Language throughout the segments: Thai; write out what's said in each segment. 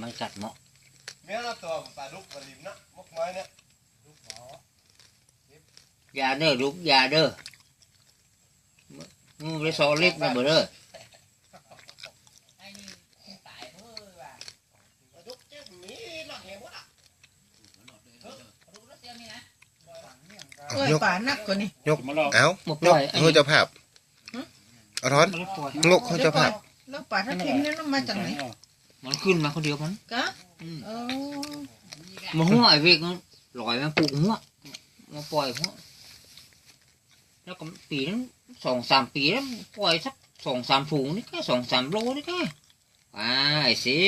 มันกัดเหมาะเมียเราตัวปลาดุกปลาลิมนะมกไม้เนี่ยยาเด้อลูกยาเด้อมึงไปสอเล็บนะเบอเด้อไอ้นี่ตายเพ้อว่ะปลาดุกเจ็บมีหลักเห็นวะรู้แล้วเสียมีนะเอ้ยป่านักกว่านี่มาลองเอ้าหมกนปล่กอยอันเขานี้จะภาพเอาร้อนมันปล่อยนกเขาจะภาพแล้วป่าทับทิมเนี่ยมันมาจากไหน มันขึ้นมาคนเดียวมันกะอืมเออมาหัวไอ้เวกมันลอยมันปลูกหัวมาปล่อยหัวแล้วก็ปีนั้นสองสามปีแล้วปล่อยสักสองสามถุงนี่แค่สองสามโลนี่แค่อ่าไอ้เสี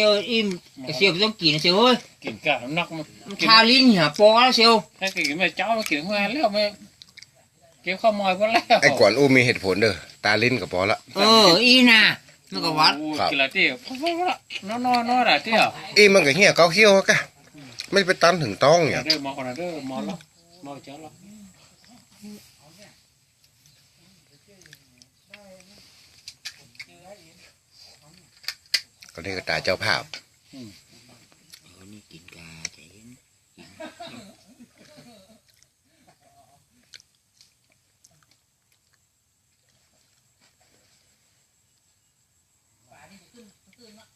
ยวอิ่มไอ้เสียวไม่ต้องกินนะเสียวเฮ้ยกินกะน้ำหนักมันมันทาลิ้นหาปอแล้วเสียวถ้ากินไม่เจ้ามากินมาแล้วไม่เก็บข้าวมอยก็แล้วไอ้กวนอู้มีเหตุผลเด้อตาลิ้นกับพอละเอออีน่ะมั นก็วัดกินละที่พอพอละนอนนอนนอนอะที่อะอีมันก็เหี้ยเกาเขี้ยวกะไม่ไปตันถึงต้องเนี่ย เด้อมอคนเด้อมอละมอเจ้าละก็นี่ก็ตาเจ้าภาพ เออนี่กินกาใจเย็น ป่านี่ขึ้นขึ้นเนาะ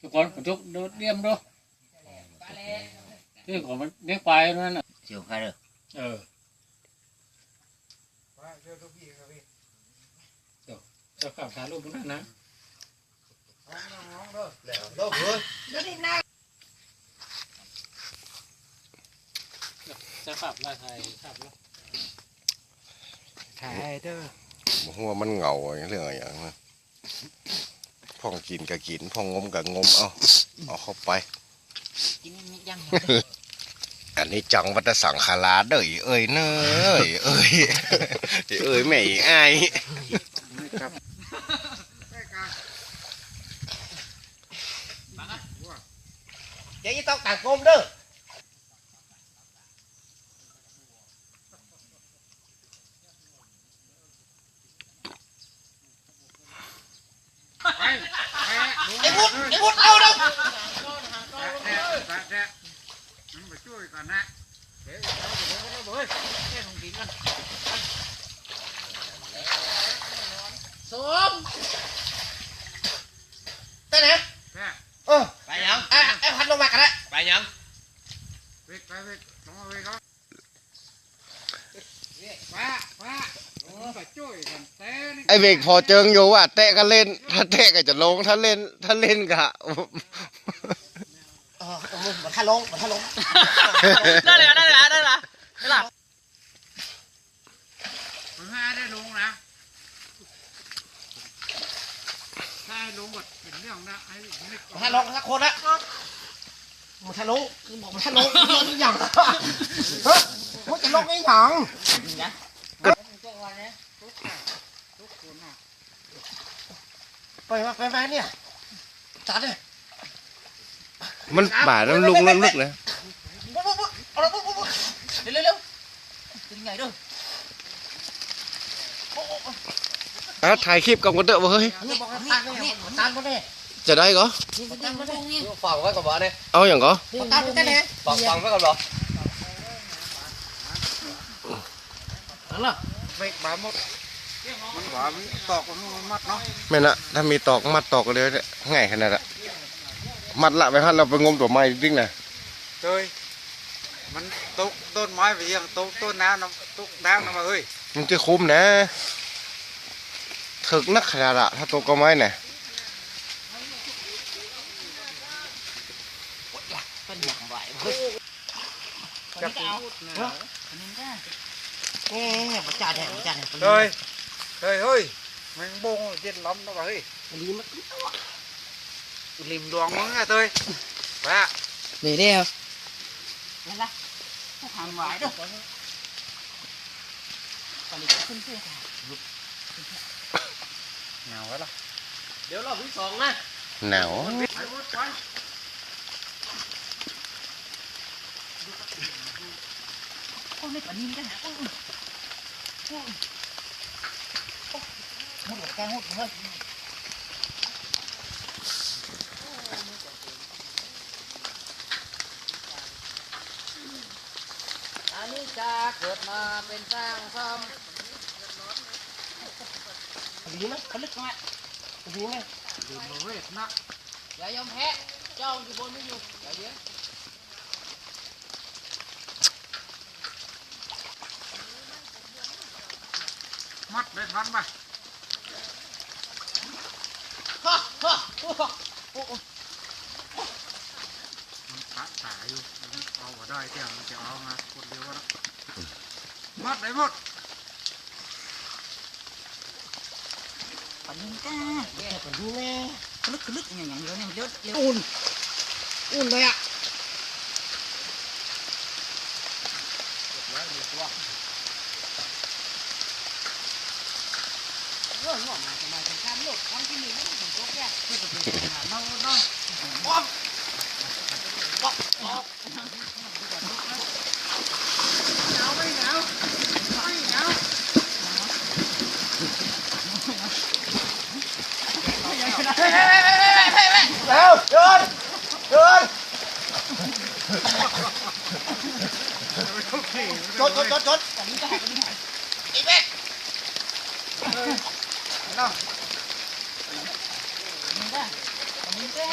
ทุกคนทุกดูเลี่ยมดูป่าเล่ที่ของมันเลี้ยงไปนั่นน่ะเสียวใครเด้อเออเจ้าข้าวถ่ายรูปนั่นนะแล้วโลกเฮ้ยแล้วนี่นาเจ้าข้าวลายไทยข้าวละถ่ายเด้อ หัวมันเหงาอย่างเรื่องอะไรอย่างนั้น พ่องกินก็กินพ่องงมก็งม เอาเอาเข้าไป กินนี่ยังอันนี้จังวัตสังขาราเด้อเอ้ยเนยเอ้ยเอ้ยแม่อีอ้ายเจ๊ต้องต่างกลมเด้อ ไอ้บุดไอ้บุดเอาเด้อสมเต้นไหนเออ ไปยัง ไอ้ไอ้พัดลงมากันละ ไปยัง ไอ้ เบกพอเจิงอยู่ว่าเตะก็เล่น ถ้าเตะก็จะลง ถ้าเล่น ถ้าเล่นก็เออเออมันท่าลงมันท่าลงได้เลยได้เลยได้เลยได้เลยมันห้าได้ลงนะถ้าลงหมดเป็นเรื่องนะไอ้ไม่มันท่าลงสักคนละมันท่าลงบอกมันท่าลงอีหยังเฮ้ยมันจะลงอีหยังไปมาไปมาเนี่ยจัดเลยมันป่าน้ำลุกน้ำลึกเลยปุ๊บปุ๊บปุ๊บเอาละปุ๊บปุ๊บปุ๊บเร็วเร็วเร็วเป็นไงเด้ออะถ่ายคลิปกับกันเตอะเว้ยนี่บอกให้ตังค์เนี่ยตังค์ก็ได้จะได้ก็นี่มันตั้งมาตรงนี้ฟังไว้ก่อนบ่เนี่ยเอาอย่างก็ตังค์ก็ได้ฟังฟังไว้ก่อนบ่นั่นล่ะเบรกบาหมด มันหวานตอกมันมัดเนาะแม่นอะถ้ามีตอกมัดตอกก็เลยเนี่ยง่ายขนาดอะมัดละไปพัดเราไปงมตัวไม้ดิ้งนะเฮ้ยมันตกต้นไม้ไปยังตกต้นน้ำน้ำตกน้ำน้ำมาเฮ้ยมันจะคุ้มนะถึกนักขนาดอะถ้าตกก็ไม้เนี่ยเป็นอย่างไรเฮ้ยคนนี้ก็เอาคนนี้ก็นี่ประจานแทนประจานแทนเฮ้ย เฮ้ยเฮ้ยแมงบงเย็นล้ำนะวะเฮ้ยลีมันริมดวงมึงอะเต้ยป้านี่เดียวนั่นละทำไหวเด้อปลิขึ้นเพื่อเหงาไว้ละเดี๋ยวรอบที่สองนะหนาวโอ้ไม่ปนินกันนะโอ้โอ้ กางหุดเฮ้ยอันนี้จะเกิดมาเป็นสร้างซ้ดีไหมเขาลึกไหมดีไหมำดื่มมาเวทนะอย่ายอมแพ้เจ้าอยู่บนไม่อยู่อย่าเลี้ยงมัดได้ทันไห มมันขาตายอยู่มันเอาบ่ได้เที่ยวมันจะเอามาคนเดียวก็ได้มัดได้หมดปันยิงก้าแย่กว่านี้แน่คลึกคลึกอย่างอย่างเดียวเนี่ยเดี๋ยวเดี๋ยวอุ่นอุ่นเลยอะ เรื่องหัวมาจะมาจะการโลดความที่มีไม่ถึงตัวแก่เพื่อจะเป็นปัญหาเนาเนาะ แล้ว เดินเดินจดจดจดจดปันยิงก้าปันยิงก้าอีเบ็ดปันยิงก้าปันยิงก้า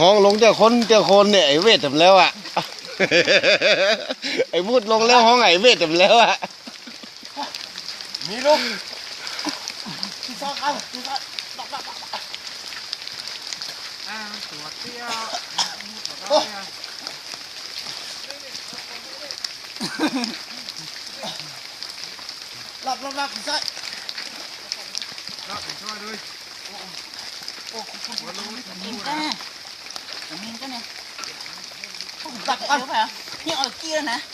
ห้องลงเจ้าคนเจ้าคนเนี่ยไอ้เวททำแล้วอะ ไอ้พูดลงแล้วห้องไอ้เวททำแล้วอะ มีลูกที่ซอกเอาที่ซอกดอกดอกดอกอ่ามันตัวเตี้ยโอ้ หลับหลับหลับที่ซอกรับผิดชอบด้วยปันยิงก้าปันยิงก้าเนี่ยตักเดี๋ยวไปอะนี่เอาเกี้ยนะ họ dẫu họ dùng ruộng cá ในเป้าแหมเนี่ยเออพระอินท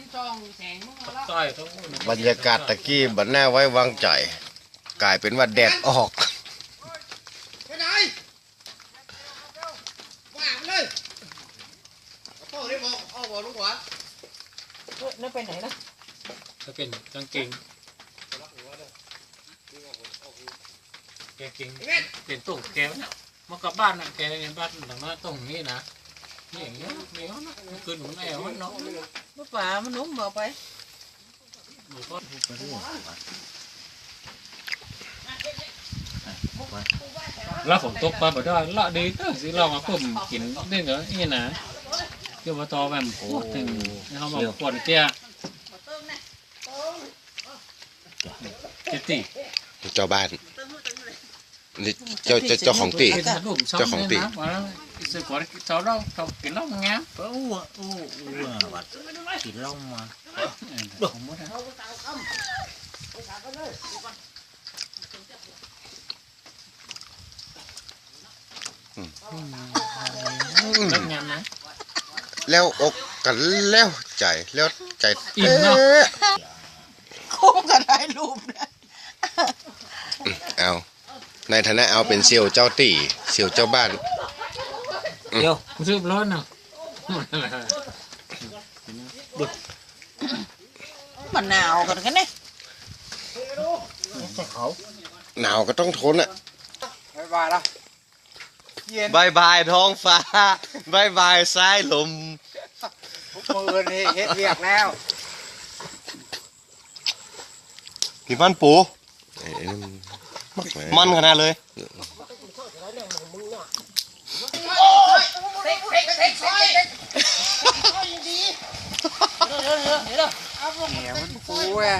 ร์จองแสงมึงมาแล้วต้อยทั้งหมดบรรยากาศตะกี้บันแน่ไว้วางใจ กลายเป็นว่าแดดออกไปไหนว่างเลยพ่อได้บอกเอาบอกลูกหวานนั่นไปไหนนะ จะเป็นกางเกงแกเกงเป็นตุ่มแก้วเนี่ยมากลับบ้านนะแกเป็นบ้านหลังนั้นตรงนี้นะนี่อย่างเงี้ยเนี้ยนะคือหนูแอวเนาะลูกป่ามันนุ่มบอกไปหนูก็แล้วฝนตกไปบ่ได้ละดีก็สิเรามาคุมกินนี่เหรอนี่นะเกี่ยวกับตอแบบโคตรถึงเขามาขวดเตี้ยเจ ติเจ้าบ้านนี่เจ้าเจ้าเจ้าของตี เจ้าของตีว่าสิขวดเจ้าเราเขากินเหล้างาม có u u u vật chỉ lông mà ผมว่าเลิกงานนะแล้วอกกันแล้วใจแล้วใจอิ่มเนอะเอ๊ะคุ้มก็ได้รูปนะ เอา ในฐานะเอาเป็นเซียวเจ้าตีเซียวเจ้าบ้าน vô ซื้อร้อนเนาะมันหนาวกันกันเนี่ยหนาวก็ต้องทนอะบายบายละเย็นบายบายท้องฟ้าบายบายสายลมมือนี่เฮ็ดเรียกแล้วกี่มันปู มันขนาดเลยเนี่ยมันฟูเว้ย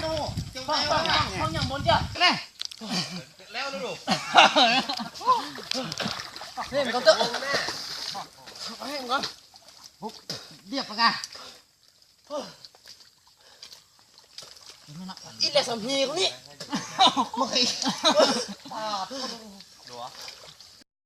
ห้องอย่างบนจ้ะนี่แล้วลูกนี่มันก็เตอะเอาให้มันก่อนปุ๊บเรียบปากกา อีแหละสำฮีคนนี้มาเคย